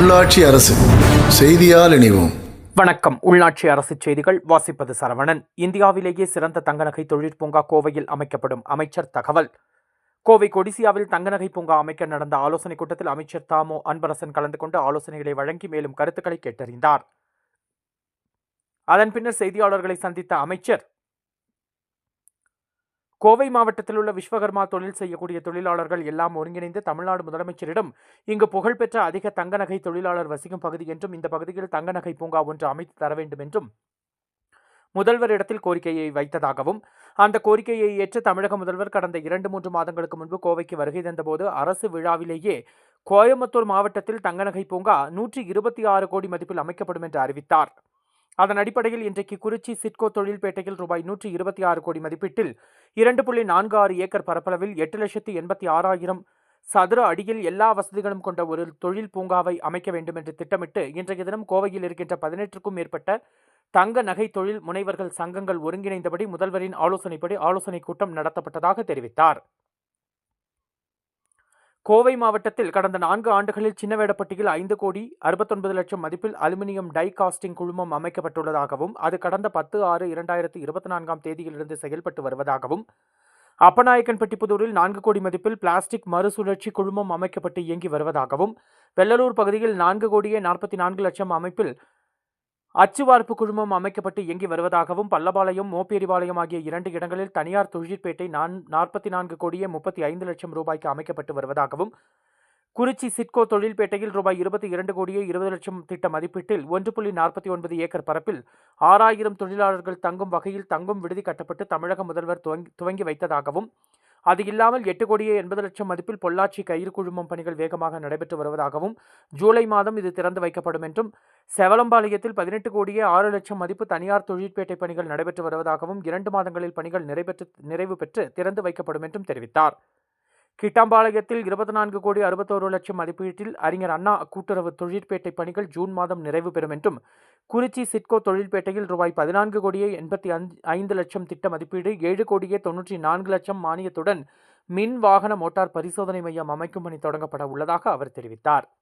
உள்ளாட்சி அரசு செய்தியால் இணைவோம். வணக்கம். உள்நாட்சி அரசு செய்திகள் வாசிப்பது சரவணன். இந்தியாவிலேயே சிறந்த தங்கநகை தொழிற்பூங்கா கோவையில் அமைக்கப்படும் அமைச்சர் தகவல். கோவை கொடிசியாவில் தங்கநகை பூங்கா அமைக்க நடந்த ஆலோசனைக் கூட்டத்தில் அமைச்சர் தாமோ அன்பரசன் கலந்து கொண்டு ஆலோசனைகளை வழங்கி மேலும் கருத்துக்களை கேட்டறிந்தார். அதன் பின்னர் செய்தியாளர்களை சந்தித்த அமைச்சர் கோவை மாவட்டத்தில் உள்ள விஸ்வகர்மா தொழில் செய்யக்கூடிய தொழிலாளர்கள் எல்லாம் ஒருங்கிணைந்து தமிழ்நாடு முதலமைச்சரிடம் இங்கு புகழ்பெற்ற அதிக தங்க நகை தொழிலாளர் வசிக்கும் பகுதி என்றும் இந்த பகுதியில் தங்க நகை பூங்கா ஒன்று அமைத்து தர வேண்டும் என்றும் முதல்வரிடத்தில் கோரிக்கையை வைத்ததாகவும் அந்த கோரிக்கையை ஏற்று தமிழக முதல்வர் கடந்த இரண்டு மூன்று மாதங்களுக்கு முன்பு கோவைக்கு வருகை தந்தபோது அரசு விழாவிலேயே கோயம்புத்தூர் மாவட்டத்தில் தங்க நகை பூங்கா நூற்றி இருபத்தி ஆறு கோடி மதிப்பில் அமைக்கப்படும் என்று அறிவித்தார். அதன் அடிப்படையில் இன்றைக்கு குறிச்சி சிட்கோ தொழில்பேட்டையில் ரூபாய் நூற்றி இருபத்தி ஆறு கோடி மதிப்பீட்டில் இரண்டு புள்ளி நான்கு ஆறு ஏக்கர் பரப்பளவில் எட்டு லட்சத்தி எண்பத்தி ஆறாயிரம் சதுர அடியில் எல்லா வசதிகளும் கொண்ட ஒரு தொழில் பூங்காவை அமைக்க வேண்டும் என்று திட்டமிட்டு இன்றைய தினம் கோவையில் இருக்கின்ற பதினெட்டுக்கும் மேற்பட்ட தங்க நகை தொழில் முனைவர்கள் சங்கங்கள் ஒருங்கிணைந்தபடி முதல்வரின் ஆலோசனைப்படி ஆலோசனைக் கூட்டம் நடத்தப்பட்டதாக தெரிவித்தார். கோவை மாவட்டத்தில் கடந்த நான்கு ஆண்டுகளில் சின்னவேடப்பட்டியில் ஐந்து கோடி அறுபத்தொன்பது லட்சம் மதிப்பில் அலுமினியம் டை காஸ்டிங் குழுமம் அமைக்கப்பட்டுள்ளதாகவும் அது கடந்த பத்து ஆறு இரண்டாயிரத்து இருபத்தி நான்காம் தேதியிலிருந்து செயல்பட்டு வருவதாகவும் அப்பநாயக்கன்பட்டி புதூரில் நான்கு கோடி மதிப்பில் பிளாஸ்டிக் மறுசுழற்சி குழுமம் அமைக்கப்பட்டு இயங்கி வருவதாகவும் வெள்ளலூர் பகுதியில் நான்கு கோடியே நாற்பத்தி நான்கு லட்சம் அமைப்பில் அச்சுவார்ப்பு குழுமம் அமைக்கப்பட்டு இயங்கி வருவதாகவும் பல்லபாளையம் மோப்பேரிபாளையம் ஆகிய இரண்டு இடங்களில் தனியார் தொழிற்பேட்டை நான் நாற்பத்தி நான்கு கோடியே முப்பத்தி ஐந்து லட்சம் ரூபாய்க்கு அமைக்கப்பட்டு வருவதாகவும் குறிச்சி சிட்கோ தொழில்பேட்டையில் ரூபாய் இருபத்தி இரண்டு கோடியே இருபது லட்சம் திட்ட மதிப்பீட்டில் ஒன்று புள்ளி நாற்பத்தி ஒன்பது ஏக்கர் பரப்பில் ஆறாயிரம் தொழிலாளர்கள் தங்கும் வகையில் தங்கும் விடுதி கட்டப்பட்டு தமிழக முதல்வர் துவங்கி துவங்கி வைத்ததாகவும் அது இல்லாமல் எட்டு கோடியே எண்பது லட்சம் மதிப்பில் பொள்ளாச்சி கயிறு குழுமம் பணிகள் வேகமாக நடைபெற்று வருவதாகவும் ஜூலை மாதம் இது திறந்து வைக்கப்படும் என்றும் செவலம்பாளையத்தில் பதினெட்டு கோடியே ஆறு லட்சம் மதிப்பு தனியார் தொழிற்பேட்டை பணிகள் நடைபெற்று வருவதாகவும் இரண்டு மாதங்களில் பணிகள் நிறைவேற்று நிறைவு பெற்று திறந்து வைக்கப்படும் என்றும் தெரிவித்தார். கிட்டாம்பாளையத்தில் இருபத்தி நான்கு கோடி அறுபத்தோரு லட்சம் மதிப்பீட்டில் அறிஞர் அண்ணா கூட்டுறவு தொழிற்பேட்டை பணிகள் ஜூன் மாதம் நிறைவு பெறும் என்றும் குறிச்சி சிட்கோ தொழில்பேட்டையில் ரூபாய் பதினான்கு கோடியே எண்பத்தி ஐந்து லட்சம் திட்ட மதிப்பீடு ஏழு கோடியே தொன்னூற்றி நான்கு லட்சம் மானியத்துடன் மின் வாகன மோட்டார் பரிசோதனை மையம் அமைக்கும் பணி தொடங்கப்பட உள்ளதாக அவர் தெரிவித்தார்.